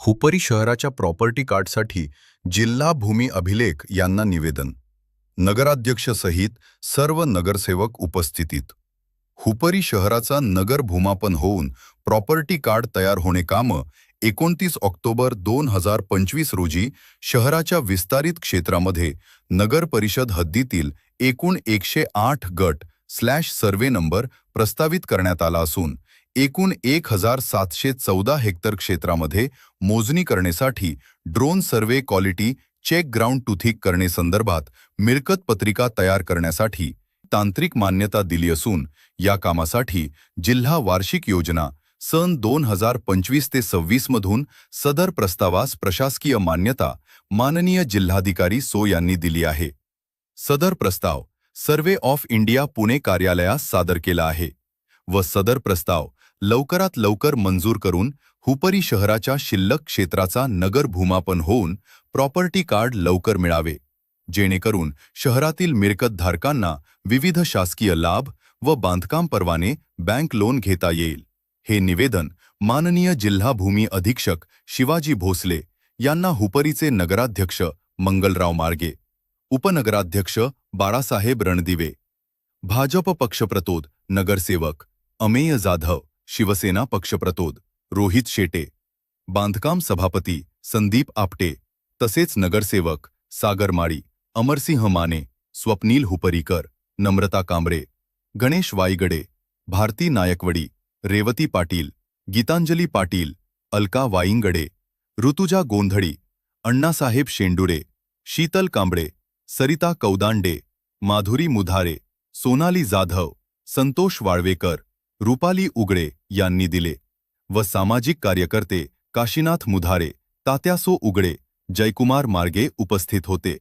हुपरी शहराच्या प्रॉपर्टी कार्डसाठी जिल्हा भूमी अभिलेख यांना निवेदन. नगराध्यक्षसहित सर्व नगरसेवक उपस्थितीत. हुपरी शहराचा नगर भूमापन होऊन प्रॉपर्टी कार्ड तयार होणे कामं एकोणतीस ऑक्टोबर दोन हजार पंचवीस रोजी शहराच्या विस्तारित क्षेत्रामध्ये नगर परिषद हद्दीतील एकूण एकशे आठ गट स्लॅश सर्वे नंबर प्रस्तावित करण्यात आला असून एकूण एक हजार सातशे चौदा हेक्टर क्षेत्रामध्ये मोजणी करण्यासाठी drone survey quality check ground टुथिक करणे संदर्भात मिळकत पत्रिका तयार करण्यासाठी तांत्रिक मान्यता दिली असून या कामासाठी जिल्हा वार्षिक योजना सन दोन हजार पंचवीस ते सव्वीसमधून सदर प्रस्तावास प्रशासकीय मान्यता माननीय जिल्हाधिकारी सो यांनी दिली आहे. सदर प्रस्ताव सर्वे ऑफ इंडिया पुणे कार्यालयास सादर केला आहे व सदर प्रस्ताव लवकरात लवकर मंजूर करून हुपरी शहराच्या शिल्लक क्षेत्राचा नगर भूमापन होऊन प्रॉपर्टी कार्ड लवकर मिळावे. जेणेकरून शहरातील मिळकतधारकांना विविध शासकीय लाभ व बांधकाम परवाने बँक लोन घेता येईल. हे निवेदन माननीय जिल्हा भूमी अधीक्षक शिवाजी भोसले यांना हुपरीचे नगराध्यक्ष मंगलराव मार्गे उपनगराध्यक्ष बाळासाहेब रणदिवे भाजप पक्षप्रतोद नगरसेवक अमेय जाधव शिवसेना पक्षप्रतोद रोहित शेटे. बांधकाम सभापती संदीप आपटे. तसेच नगरसेवक सागर माळी अमरसिंह माने स्वप्नील हुपरीकर नम्रता कांबरे गणेश वाईगडे भारती नायकवडी रेवती पाटील गीतांजली पाटील अलका वाईंगडे ऋतुजा गोंधळी अण्णासाहेब शेंडुरे शीतल कांबळे सरिता कौदांडे माधुरी मुधारे सोनाली जाधव संतोष वाळवेकर रुपाली उगडे यांनी दिले व सामाजिक कार्यकर्ते काशीनाथ मुधारे तात्यासो उगडे जयकुमार मार्गे उपस्थित होते.